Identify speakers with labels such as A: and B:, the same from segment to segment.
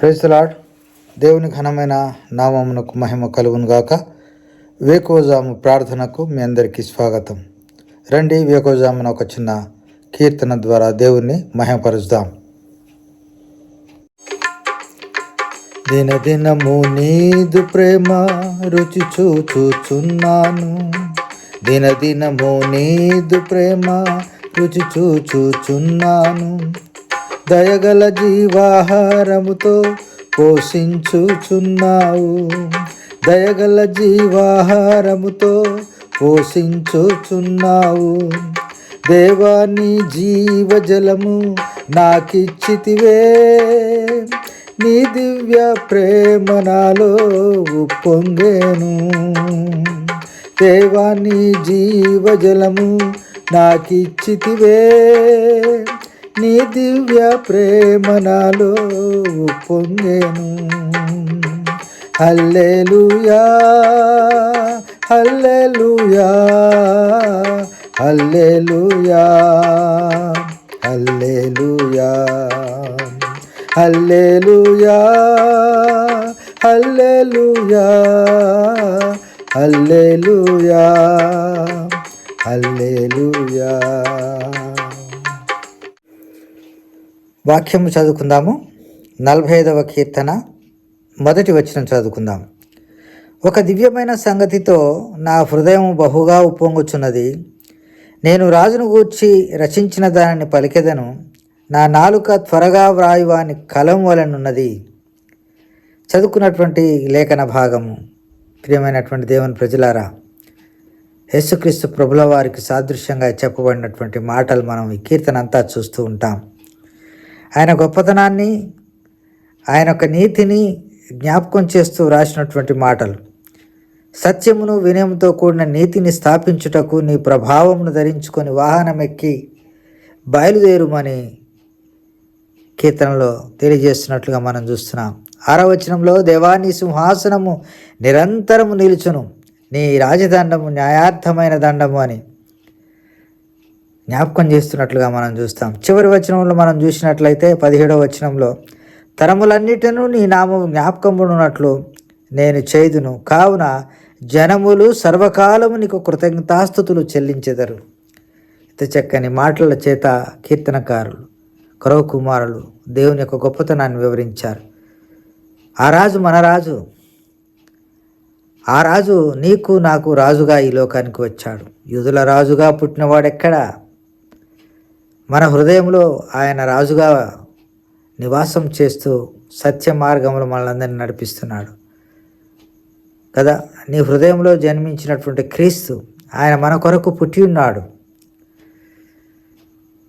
A: ప్రైజ్లాడ్ దేవుని ఘనమైన నామమునకు మహిమ కలుగునుగాక వేకోజాము ప్రార్థనకు మీ అందరికీ స్వాగతం. రండి వేకోజామున ఒక చిన్న కీర్తన ద్వారా దేవుణ్ణి మహిమపరుద్దాం దినదినము నీదు ప్రేమ రుచి చూచుచున్నాను. దినదినము నీదు ప్రేమ రుచి చూచుచున్నాను. దయగల జీవాహారముతో పోషించుచున్నావు. దయగల జీవాహారముతో పోషించుచున్నావు. దేవాని జీవజలము నాకిచ్చితివే. నీ దివ్య ప్రేమ నాలో ఉప్పొంగేను. దేవాని జీవజలము నాకిచ్చితివే. నీ దివ్య ప్రేమ నాలో పొంగేను. హల్లెలూయా హల్లెలూయా హల్లెలూయా హల్లెలూయా హల్లెలూయా హల్లెలూయా హల్లెలూయా హల్లెలూయా. వాక్యము చదువుకుందాము. నలభై ఐదవ కీర్తన. మొదటి వచనం చదువుకుందాం. ఒక దివ్యమైన సంగతితో నా హృదయం బహుగా ఉప్పొంగుచున్నది. నేను రాజును గూర్చి రచించిన దానిని పలికెదను. నా నాలుక త్వరగా వ్రాయువాని కలం వలనున్నది. చదువుకున్నటువంటి లేఖన భాగము. ప్రియమైనటువంటి దేవుని ప్రజలారా యేసుక్రీస్తు ప్రభుల వారికి సాదృశ్యంగా చెప్పబడినటువంటి మాటలు మనం ఈ కీర్తన అంతా చూస్తూ ఉంటాం. ఆయన గొప్పతనాన్ని ఆయన యొక్క నీతిని జ్ఞాపకం చేస్తూ రాసినటువంటి మాటలు. సత్యమును వినయంతో కూడిన నీతిని స్థాపించుటకు నీ ప్రభావమును ధరించుకొని వాహనం ఎక్కి బయలుదేరుమని కీర్తనలో తెలియజేస్తున్నట్లుగా మనం చూస్తున్నాం. ఆరవచనంలో దేవాని సింహాసనము నిరంతరము నిలుచును. నీ రాజదండము న్యాయార్థమైన దండము అని. జ్ఞాపకం చేస్తున్నట్లుగా మనం చూస్తాం. చివరి వచనంలో మనం చూసినట్లయితే పదిహేడవ వచనంలో తరములన్నిటిను నీ నామం జ్ఞాపకమున్నట్లు నేను చేదును కావున జనములు సర్వకాలము నీకు కృతజ్ఞతాస్థుతులు చెల్లించెదరు. ఇంత చక్కని మాటల చేత కీర్తనకారులు కరవ కుమారులు దేవుని యొక్క గొప్పతనాన్ని వివరించారు. ఆ రాజు మన రాజు ఆ రాజు నీకు నాకు రాజుగా ఈ లోకానికి వచ్చాడు. యూదుల రాజుగా పుట్టినవాడెక్కడా? మన హృదయంలో ఆయన రాజుగా నివాసం చేస్తూ సత్య మార్గంలో మనల్ని నడిపిస్తున్నాడు. కదా? నీ హృదయంలో జన్మించినటువంటి క్రీస్తు ఆయన మన కొరకు పుట్టి ఉన్నాడు.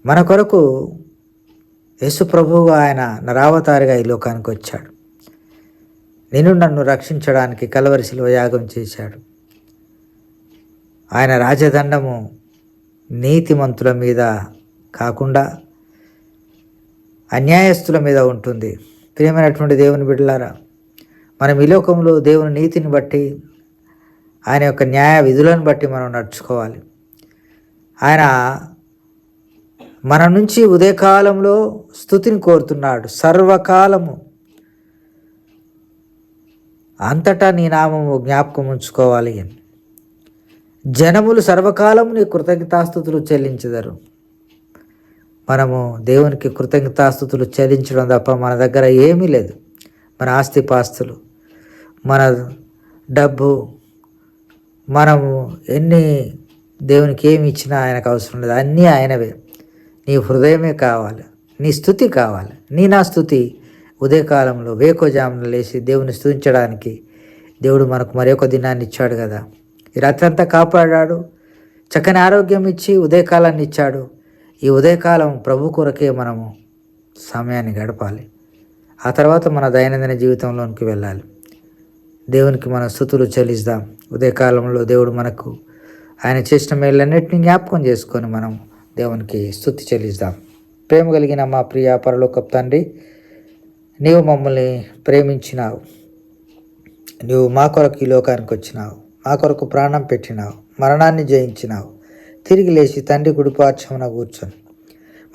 A: మన కొరకు యేసు ప్రభువుగా ఆయన నరావతారిగా ఈ లోకానికి వచ్చాడు. నేను నన్ను రక్షించడానికి కలవరిశిలో యాగం చేశాడు. ఆయన రాజదండము నీతిమంతుల మీద కాకుండా అన్యాయస్తుల మీద ఉంటుంది. ప్రియమైనటువంటి దేవుని బిడ్డలారా మనం ఈ లోకంలో దేవుని నీతిని బట్టి ఆయన యొక్క న్యాయ విధులను బట్టి మనం నడుచుకోవాలి. ఆయన మన నుంచి ఉదయకాలంలో స్థుతిని కోరుతున్నాడు. సర్వకాలము అంతటా నీ నామము జ్ఞాపకం ఉంచుకోవాలి అని. జనములు సర్వకాలము నీ కృతజ్ఞతాస్థుతులు చెల్లించదరు. మనము దేవునికి కృతజ్ఞతాస్థుతులు చెల్లించడం తప్ప మన దగ్గర ఏమీ లేదు. మన ఆస్తిపాస్తులు మన డబ్బు మనము ఎన్ని దేవునికి ఏమి ఇచ్చినా ఆయనకు అవసరం లేదు. అన్నీ ఆయనవే. నీ హృదయమే కావాలి. నీ స్థుతి కావాలి. నీ నా స్థుతి. ఉదయకాలంలో వేకోజామున లేచి దేవుని స్థుతించడానికి దేవుడు మనకు మరొక దినాన్ని ఇచ్చాడు కదా. ఈ రాత్రంతా కాపాడాడు. చక్కని ఆరోగ్యం ఇచ్చి ఉదయకాలాన్ని ఇచ్చాడు. ఈ ఉదయకాలం ప్రభు కొరకే మనము సమయాన్ని గడపాలి. ఆ తర్వాత మన దైనందిన జీవితంలోనికి వెళ్ళాలి. దేవునికి మన స్థుతులు చెల్లిస్తాం. ఉదయకాలంలో దేవుడు మనకు ఆయన చేసిన మేళ్ళన్నింటినీ జ్ఞాపకం చేసుకొని మనం దేవునికి స్థుతి చెల్లిస్తాం. ప్రేమ కలిగిన మా ప్రియ పరలోకపు తండ్రి నీవు మమ్మల్ని ప్రేమించినావు. నీవు మా కొరకు ఈ లోకానికి వచ్చినావు. మా కొరకు ప్రాణం పెట్టినావు. మరణాన్ని జయించినావు. తిరిగి లేచి తండ్రి గుడిపార్చమున కూర్చొని.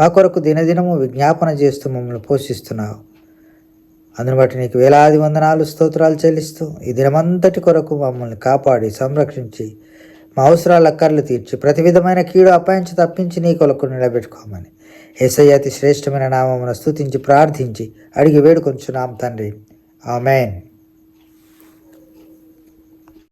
A: మా కొరకు దినదినము విజ్ఞాపన చేస్తూ మమ్మల్ని పోషిస్తున్నావు. అందును బట్టి నీకు వేలాది వందనాలు స్తోత్రాలు చెల్లిస్తూ ఈ దినమంతటి కొరకు మమ్మల్ని కాపాడి సంరక్షించి మా అవసరాల అక్కర్లు తీర్చి ప్రతి విధమైన కీడు అపాయించి తప్పించి నీ కొలకు నిలబెట్టుకోమని ఏసయ్య అతి శ్రేష్టమైన నామమును స్థుతించి ప్రార్థించి అడిగి వేడుకొంచున్నాం తండ్రి. ఆమెన్.